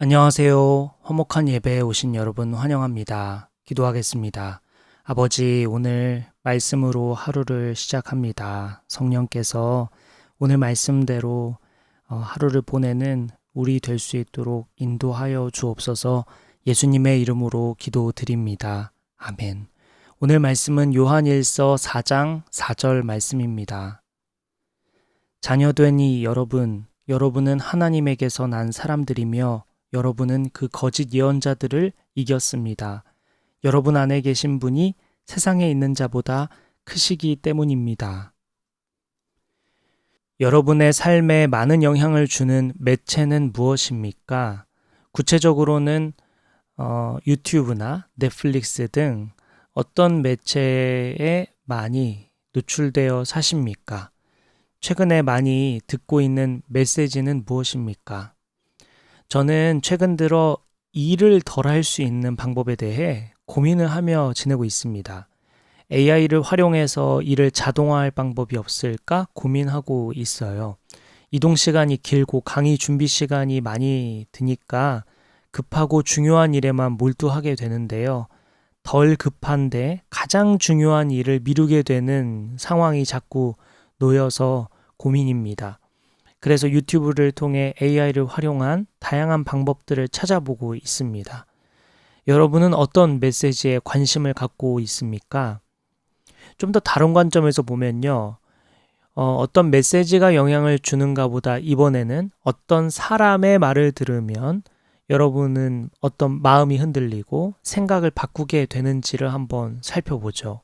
안녕하세요. 화목한 예배에 오신 여러분 환영합니다. 기도하겠습니다. 아버지, 오늘 말씀으로 하루를 시작합니다. 성령께서 오늘 말씀대로 어, 하루를 보내는 우리 될 수 있도록 인도하여 주옵소서 예수님의 이름으로 기도드립니다. 아멘. 오늘 말씀은 요한일서 4장 4절 말씀입니다. 자녀된 이 여러분, 여러분은 하나님에게서 난 사람들이며 여러분은 그 거짓 예언자들을 이겼습니다. 여러분 안에 계신 분이 세상에 있는 자보다 크시기 때문입니다. 여러분의 삶에 많은 영향을 주는 매체는 무엇입니까? 구체적으로는 어, 유튜브나 넷플릭스 등 어떤 매체에 많이 노출되어 사십니까? 최근에 많이 듣고 있는 메시지는 무엇입니까? 저는 최근 들어 일을 덜 할 수 있는 방법에 대해 고민을 하며 지내고 있습니다. AI를 활용해서 일을 자동화할 방법이 없을까 고민하고 있어요. 이동 시간이 길고 강의 준비 시간이 많이 드니까 급하고 중요한 일에만 몰두하게 되는데요. 덜 급한데 가장 중요한 일을 미루게 되는 상황이 자꾸 놓여서 고민입니다. 그래서 유튜브를 통해 AI를 활용한 다양한 방법들을 찾아보고 있습니다. 여러분은 어떤 메시지에 관심을 갖고 있습니까? 좀 더 다른 관점에서 보면요. 어, 어떤 메시지가 영향을 주는가 보다 이번에는 어떤 사람의 말을 들으면 여러분은 어떤 마음이 흔들리고 생각을 바꾸게 되는지를 한번 살펴보죠.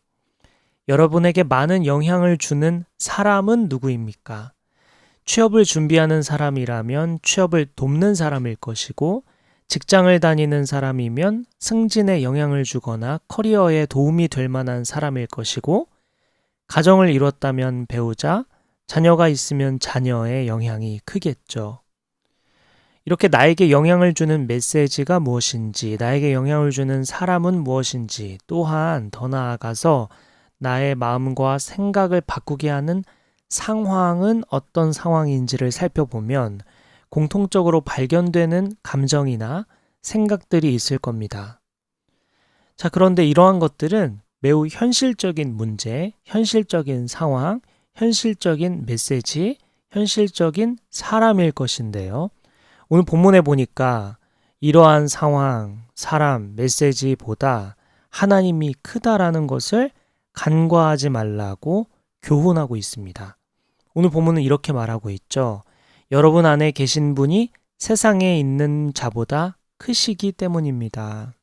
여러분에게 많은 영향을 주는 사람은 누구입니까? 취업을 준비하는 사람이라면 취업을 돕는 사람일 것이고 직장을 다니는 사람이면 승진에 영향을 주거나 커리어에 도움이 될 만한 사람일 것이고 가정을 이뤘다면 배우자, 자녀가 있으면 자녀의 영향이 크겠죠. 이렇게 나에게 영향을 주는 메시지가 무엇인지, 나에게 영향을 주는 사람은 무엇인지, 또한 더 나아가서 나의 마음과 생각을 바꾸게 하는 상황은 어떤 상황인지를 살펴보면 공통적으로 발견되는 감정이나 생각들이 있을 겁니다. 자, 그런데 이러한 것들은 매우 현실적인 문제, 현실적인 상황, 현실적인 메시지, 현실적인 사람일 것인데요. 오늘 본문에 보니까 이러한 상황, 사람, 메시지보다 하나님이 크다라는 것을 간과하지 말라고 교훈하고 있습니다. 오늘 본문은 이렇게 말하고 있죠. 여러분 안에 계신 분이 세상에 있는 자보다 크시기 때문입니다.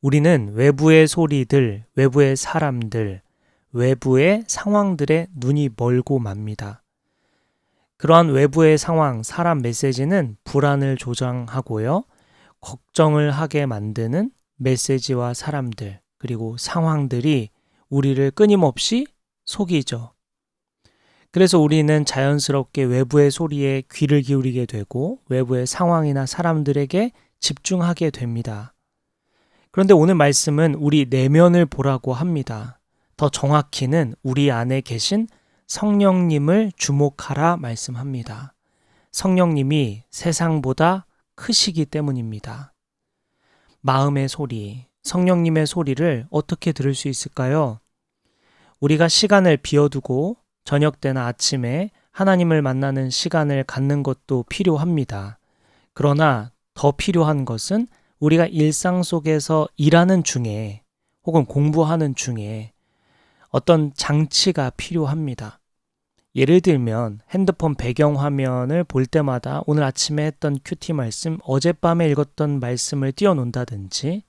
우리는 외부의 소리들, 외부의 사람들, 외부의 상황들에 눈이 멀고 맙니다. 그러한 외부의 상황, 사람 메시지는 불안을 조장하고요. 걱정을 하게 만드는 메시지와 사람들, 그리고 상황들이 우리를 끊임없이 속이죠. 그래서 우리는 자연스럽게 외부의 소리에 귀를 기울이게 되고 외부의 상황이나 사람들에게 집중하게 됩니다. 그런데 오늘 말씀은 우리 내면을 보라고 합니다. 더 정확히는 우리 안에 계신 성령님을 주목하라 말씀합니다. 성령님이 세상보다 크시기 때문입니다. 마음의 소리, 성령님의 소리를 어떻게 들을 수 있을까요? 우리가 시간을 비워두고 저녁 때나 아침에 하나님을 만나는 시간을 갖는 것도 필요합니다. 그러나 더 필요한 것은 우리가 일상 속에서 일하는 중에 혹은 공부하는 중에 어떤 장치가 필요합니다. 예를 들면 핸드폰 배경화면을 볼 때마다 오늘 아침에 했던 큐티 말씀, 어젯밤에 읽었던 말씀을 띄워놓는다든지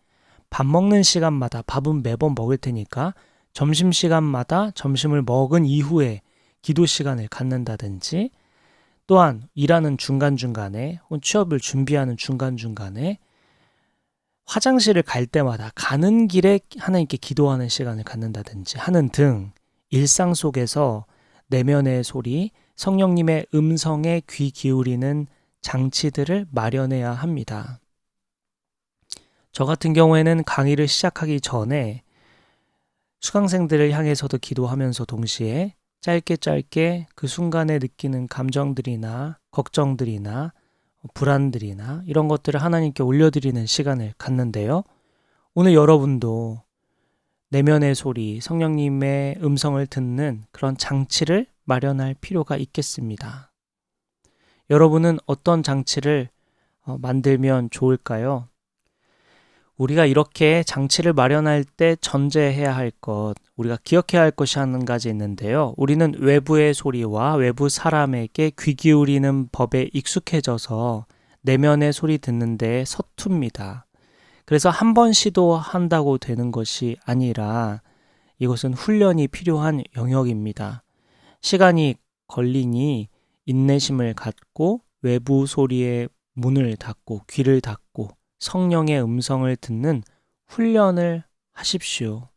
밥 먹는 시간마다 밥은 매번 먹을 테니까 점심시간마다 점심을 먹은 이후에 기도 시간을 갖는다든지 또한 일하는 중간중간에 혹은 취업을 준비하는 중간중간에 화장실을 갈 때마다 가는 길에 하나님께 기도하는 시간을 갖는다든지 하는 등 일상 속에서 내면의 소리, 성령님의 음성에 귀 기울이는 장치들을 마련해야 합니다. 저 같은 경우에는 강의를 시작하기 전에 수강생들을 향해서도 기도하면서 동시에 짧게 짧게 그 순간에 느끼는 감정들이나 걱정들이나 불안들이나 이런 것들을 하나님께 올려드리는 시간을 갖는데요. 오늘 여러분도 내면의 소리, 성령님의 음성을 듣는 그런 장치를 마련할 필요가 있겠습니다. 여러분은 어떤 장치를 어, 만들면 좋을까요? 우리가 이렇게 장치를 마련할 때 전제해야 할 것, 우리가 기억해야 할 것이 한 가지 있는데요. 우리는 외부의 소리와 외부 사람에게 귀 기울이는 법에 익숙해져서 내면의 소리 듣는데 서툽니다. 그래서 한 번 시도한다고 되는 것이 아니라 이것은 훈련이 필요한 영역입니다. 시간이 걸리니 인내심을 갖고 외부 소리에 문을 닫고 귀를 닫고 성령의 음성을 듣는 훈련을 하십시오.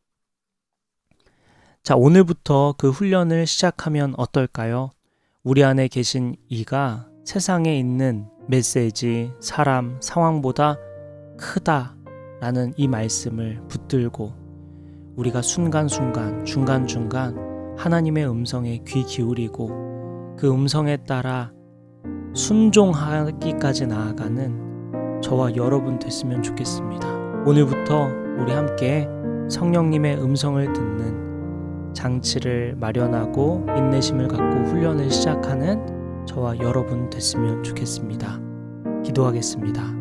자, 오늘부터 그 훈련을 시작하면 어떨까요? 우리 안에 계신 이가 세상에 있는 메시지, 사람, 상황보다 크다라는 이 말씀을 붙들고 우리가 순간순간, 중간중간 하나님의 음성에 귀 기울이고 그 음성에 따라 순종하기까지 나아가는 저와 여러분 됐으면 좋겠습니다. 오늘부터 우리 함께 성령님의 음성을 듣는 장치를 마련하고 인내심을 갖고 훈련을 시작하는 저와 여러분 됐으면 좋겠습니다. 기도하겠습니다.